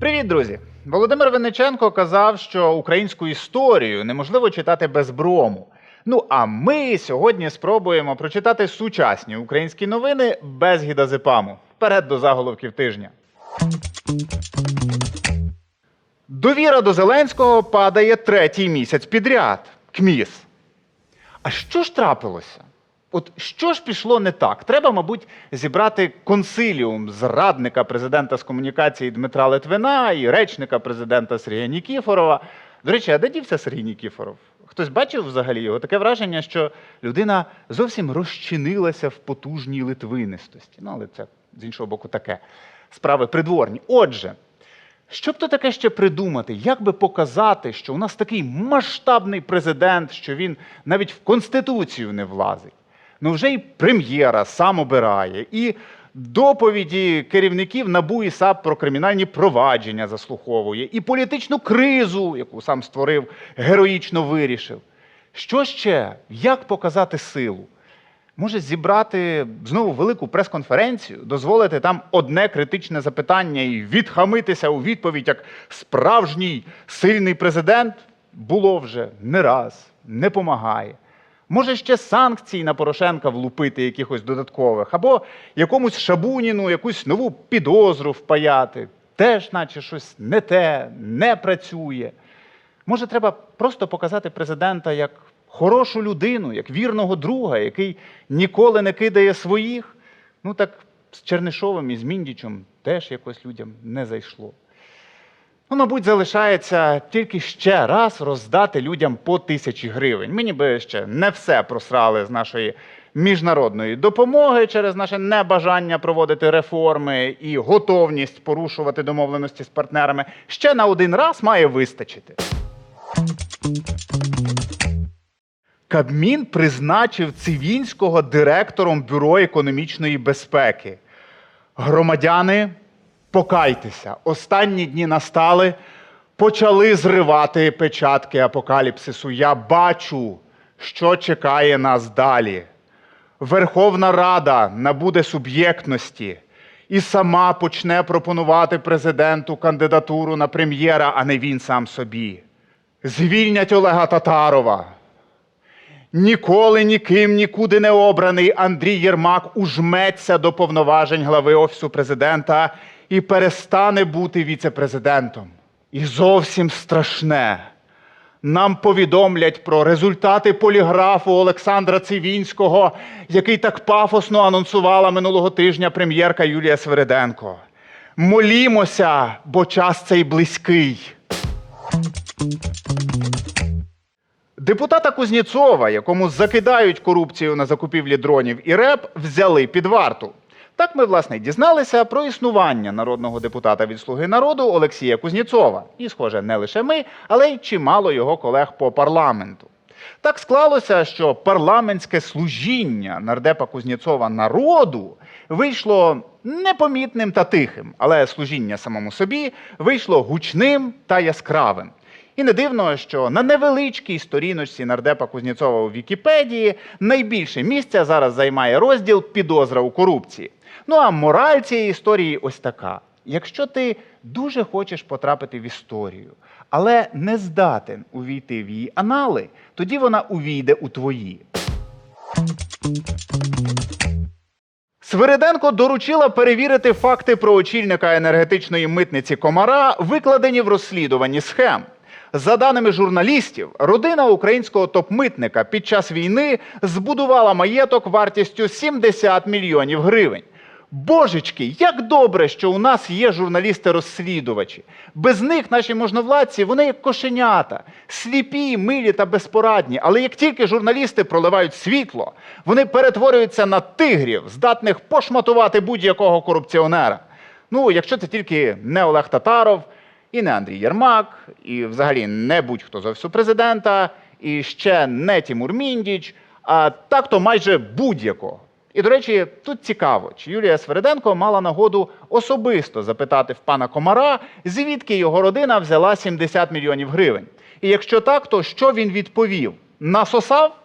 Привіт, друзі! Володимир Винниченко казав, що українську історію неможливо читати без брому. Ну а ми сьогодні спробуємо прочитати сучасні українські новини без гідозепаму. Вперед до заголовків тижня. Довіра до Зеленського падає третій місяць підряд. КМІС. А що ж трапилося? От що ж пішло не так? Треба, мабуть, зібрати консиліум зрадника президента з комунікації Дмитра Литвина і речника президента Сергія Нікіфорова. До речі, а де дівся Сергій Нікіфоров? Хтось бачив взагалі його? Таке враження, що людина зовсім розчинилася в потужній литвинистості. Ну, але це з іншого боку таке. Справи придворні. Отже, що б то таке ще придумати? Як би показати, що у нас такий масштабний президент, що він навіть в Конституцію не влазить? Ну вже і прем'єра сам обирає, і доповіді керівників НАБУ і САП про кримінальні провадження заслуховує, і політичну кризу, яку сам створив, героїчно вирішив. Що ще? Як показати силу? Може зібрати знову велику прес-конференцію, дозволити там одне критичне запитання і відхамитися у відповідь як справжній сильний президент було вже не раз, не помагає. Може ще санкцій на Порошенка влупити якихось додаткових, або якомусь Шабуніну якусь нову підозру впаяти. Теж, наче щось не те, не працює. Може, треба просто показати президента як хорошу людину, як вірного друга, який ніколи не кидає своїх. Ну так з Чернишовим і з Міндічем теж якось людям не зайшло. Ну, мабуть, залишається тільки ще раз роздати людям по тисячі гривень. Ми ніби ще не все просрали з нашої міжнародної допомоги через наше небажання проводити реформи і готовність порушувати домовленості з партнерами. Ще на один раз має вистачити. Кабмін призначив Цивінського директором Бюро економічної безпеки. Громадяни, покайтеся, останні дні настали, почали зривати печатки апокаліпсису. Я бачу, що чекає нас далі. Верховна Рада набуде суб'єктності і сама почне пропонувати президенту кандидатуру на прем'єра, а не він сам собі. Звільнять Олега Татарова. Ніколи ніким нікуди не обраний Андрій Єрмак ужметься до повноважень глави Офісу президента і перестане бути віце-президентом. І зовсім страшне. Нам повідомлять про результати поліграфу Олександра Цивінського, який так пафосно анонсувала минулого тижня прем'єрка Юлія Свериденко. Молімося, бо час цей близький. Депутата Кузнєцова, якому закидають корупцію на закупівлі дронів і РЕП, взяли під варту. Так ми, власне, дізналися про існування народного депутата від Слуги народу Олексія Кузнєцова. І, схоже, не лише ми, але й чимало його колег по парламенту. Так склалося, що парламентське служіння нардепа Кузнєцова народу вийшло непомітним та тихим, але служіння самому собі вийшло гучним та яскравим. І не дивно, що на невеличкій сторіночці нардепа Кузнєцова у Вікіпедії найбільше місця зараз займає розділ підозра у корупції. Ну а мораль цієї історії ось така: якщо ти дуже хочеш потрапити в історію, але не здатен увійти в її анали, тоді вона увійде у твої. Свириденко доручила перевірити факти про очільника енергетичної митниці Комара, викладені в розслідуванні схем. За даними журналістів, родина українського топ-митника під час війни збудувала маєток вартістю 70 мільйонів гривень. Божечки, як добре, що у нас є журналісти-розслідувачі. Без них наші можновладці, вони як кошенята, сліпі, милі та безпорадні. Але як тільки журналісти проливають світло, вони перетворюються на тигрів, здатних пошматувати будь-якого корупціонера. Ну, якщо це тільки не Олег Татаров, і не Андрій Єрмак, і взагалі не будь-хто з офісу президента, і ще не Тімур Міндіч, а так то майже будь-якого. І, до речі, тут цікаво, чи Юлія Свериденко мала нагоду особисто запитати в пана Комара, звідки його родина взяла 70 мільйонів гривень. І якщо так, то що він відповів? Насосав?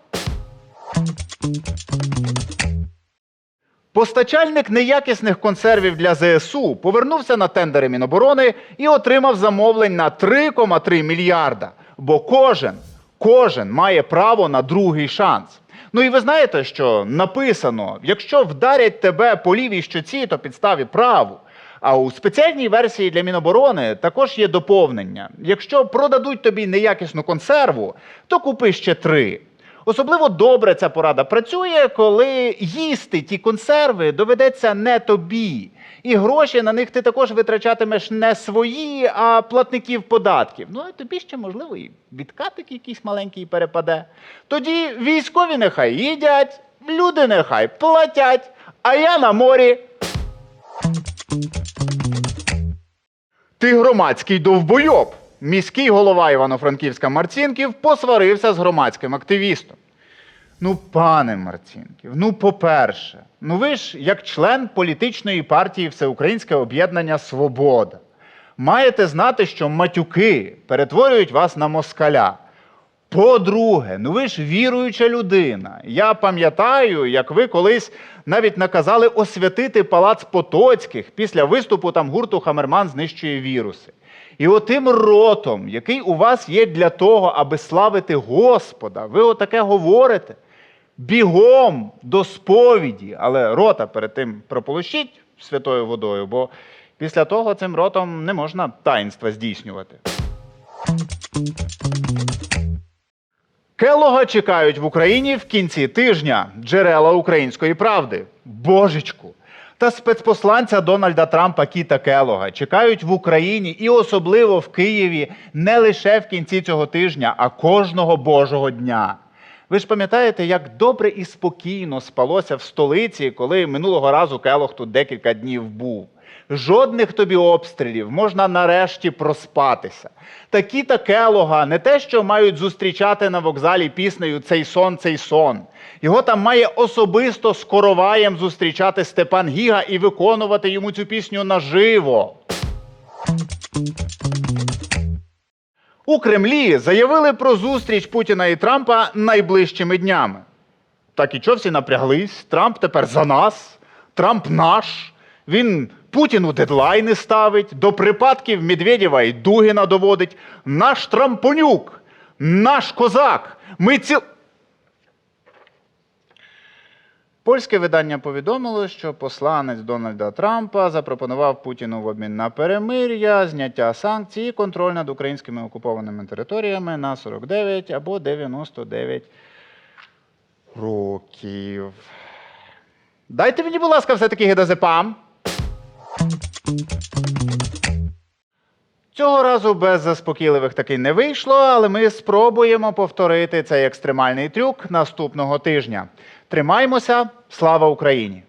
Постачальник неякісних консервів для ЗСУ повернувся на тендери Міноборони і отримав замовлень на 3,3 мільярда. Бо кожен, кожен має право на другий шанс. Ну і ви знаєте, що написано: якщо вдарять тебе по лівій щоці, то підставі праву. А у спеціальній версії для Міноборони також є доповнення: якщо продадуть тобі неякісну консерву, то купи ще три. Особливо добре ця порада працює, коли їсти ті консерви доведеться не тобі. І гроші на них ти також витрачатимеш не свої, а платників податків. Ну, а тобі ще, можливо, і відкатик якийсь маленький перепаде. Тоді військові нехай їдять, люди нехай платять, а я на морі. Ти громадський довбойоб. Міський голова Івано-Франківська Марцінків посварився з громадським активістом. Ну, пане Марцінків, ну, по-перше, ну ви ж як член політичної партії Всеукраїнське об'єднання Свобода маєте знати, що матюки перетворюють вас на москаля. По-друге, ну ви ж віруюча людина. Я пам'ятаю, як ви колись навіть наказали освятити палац Потоцьких після виступу там гурту Хамерман знищує віруси. І отим ротом, який у вас є для того, аби славити Господа, ви отаке говорите. Бігом до сповіді, але рота перед тим прополощіть святою водою, бо після того цим ротом не можна таїнства здійснювати. Келога чекають в Україні в кінці тижня джерела української правди. Божечку. Та спецпосланця Дональда Трампа Кіта Келога чекають в Україні і особливо в Києві не лише в кінці цього тижня, а кожного Божого дня. Ви ж пам'ятаєте, як добре і спокійно спалося в столиці, коли минулого разу Келог тут декілька днів був. Жодних тобі обстрілів, можна нарешті проспатися. Такі та Келога не те, що мають зустрічати на вокзалі піснею Цей сон, цей сон. Його там має особисто з короваєм зустрічати Степан Гіга і виконувати йому цю пісню наживо. У Кремлі заявили про зустріч Путіна і Трампа найближчими днями. Так і чого всі напряглись? Трамп тепер за нас, Трамп наш. Він Путіну дедлайни ставить, до припадків Медведєва і Дугіна доводить. Наш Трампонюк, наш козак. Ми ці... Польське видання повідомило, що посланець Дональда Трампа запропонував Путіну в обмін на перемир'я, зняття санкцій і контроль над українськими окупованими територіями на 49 або 99 років. Дайте мені, будь ласка, все-таки гідозепам. Цього разу без заспокійливих таки не вийшло, але ми спробуємо повторити цей екстремальний трюк наступного тижня. Тримаймося, слава Україні!